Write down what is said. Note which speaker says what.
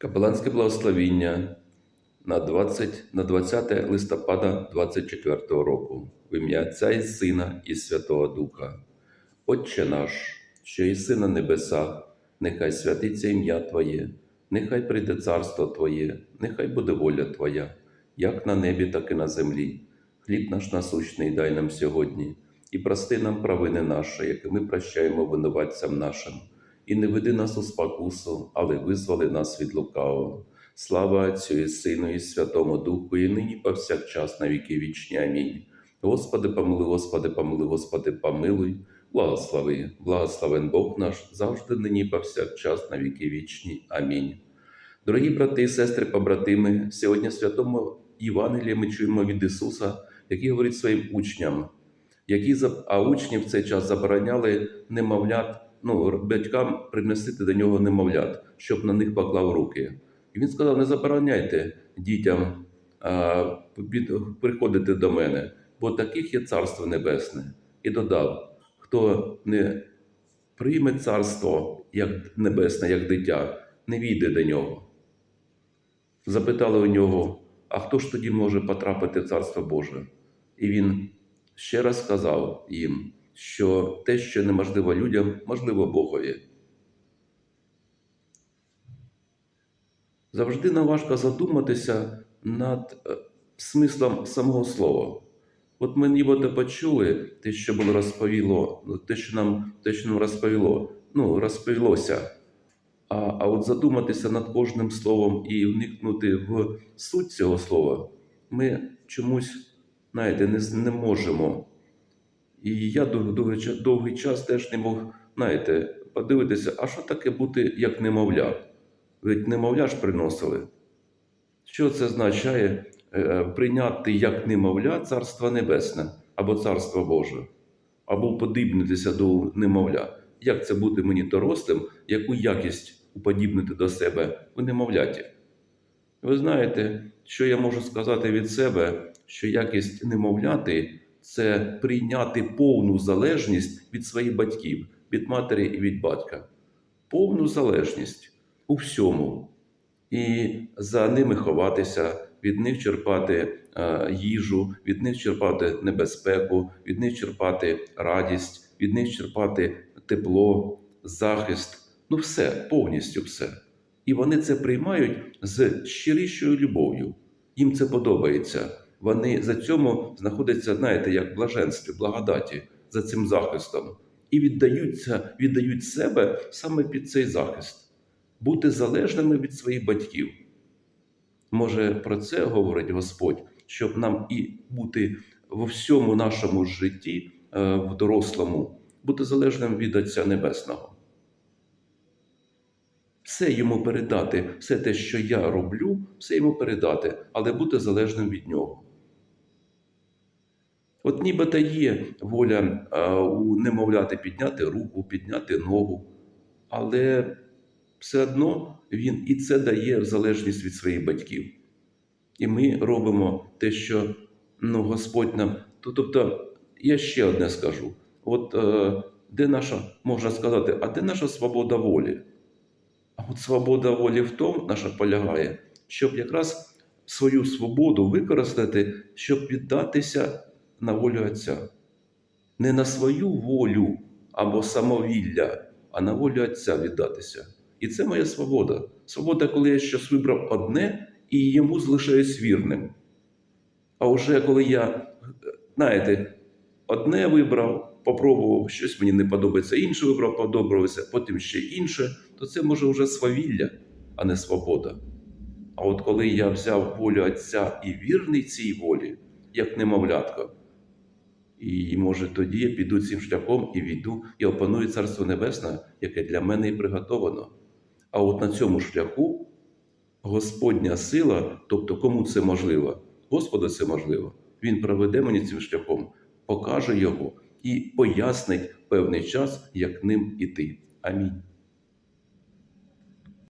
Speaker 1: Капеланське благословіння на 20, на 20 листопада 24 року в ім'я Отця і Сина і Святого Духа. Отче наш, що єси на небесах, нехай святиться ім'я Твоє, нехай прийде царство Твоє, нехай буде воля Твоя, як на небі, так і на землі. Хліб наш насущний дай нам сьогодні, і прости нам провини наші, які ми прощаємо винуватцям нашим. І не веди нас у спокусу, але визволи нас від лукавого. Слава Отцю і Сину, і Святому Духу, і нині повсякчас на віки вічні. Амінь. Господи, помилуй, Господи, помилуй, Господи, помилуй, благослови, благословен Бог наш, завжди нині повсякчас на віки вічні. Амінь. Дорогі брати і сестри, побратими, сьогодні в святому Євангелії ми чуємо від Ісуса, який говорить своїм учням, які а учні в цей час забороняли немовлят, ну, батькам приносити до нього немовлят, щоб на них поклав руки. І він сказав: не забороняйте дітям а, приходити до мене, бо таких є царство небесне. І додав: хто не прийме царство як небесне, як дитя, не війде до нього. Запитали у нього, а хто ж тоді може потрапити в Царство Боже? І він ще раз сказав їм, що те, що неможливо людям, можливо Богові. Завжди нам важко задуматися над е, смислом самого слова. От ми ніби почули те, що було розповіло, ну, те, що нам, те, що нам розповіло, ну, розповілося. А, а от задуматися над кожним словом і вникнути в суть цього слова, ми чомусь, знаєте, не, не можемо. І я довгий, довгий час теж не мог, знаєте, подивитися, а що таке бути як немовля? Ведь немовля ж приносили. Що це означає е, прийняти як немовля Царство Небесне або Царство Боже, або подібнитися до немовля? Як це бути мені дорослим, яку якість уподібнити до себе у немовляті? Ви знаєте, що я можу сказати від себе, що якість немовляти це прийняти повну залежність від своїх батьків, від матері і від батька. Повну залежність у всьому. І за ними ховатися, від них черпати е, їжу, від них черпати небезпеку, від них черпати радість, від них черпати тепло, захист. Ну, все, повністю все. І вони це приймають з щирішою любов'ю. Їм це подобається. Вони за цьому знаходяться, знаєте, як в блаженстві, благодаті, за цим захистом. І віддаються, віддають себе саме під цей захист бути залежними від своїх батьків. Може, про це говорить Господь, щоб нам і бути во всьому нашому житті, е, в дорослому, бути залежним від Отця Небесного. Все йому передати, все те, що я роблю, все йому передати, але бути залежним від нього. От нібито є воля а, у немовляти підняти руку, підняти ногу, але все одно він і це дає в залежність від своїх батьків. І ми робимо те, що ну, Господь нам. Тобто, я ще одне скажу: от е, де наша, можна сказати, а де наша свобода волі? А от свобода волі в тому наша полягає, щоб якраз свою свободу використати, щоб віддатися на волю Отця. Не на свою волю або самовілля, а на волю Отця віддатися. І це моя свобода. Свобода, коли я щось вибрав одне і йому залишаюсь вірним. А вже коли я, знаєте, одне вибрав, попробував, щось мені не подобається, інше вибрав, подобалося, потім ще інше, то це може вже свавілля, а не свобода. А от коли я взяв волю Отця і вірний цій волі, як немовлятко, і може тоді я піду цим шляхом і війду, і опаную Царство Небесне, яке для мене і приготовано. А от на цьому шляху Господня сила, тобто кому це можливо, Господу це можливо, Він проведе мені цим шляхом, покаже його і пояснить певний час, як ним іти. Амінь.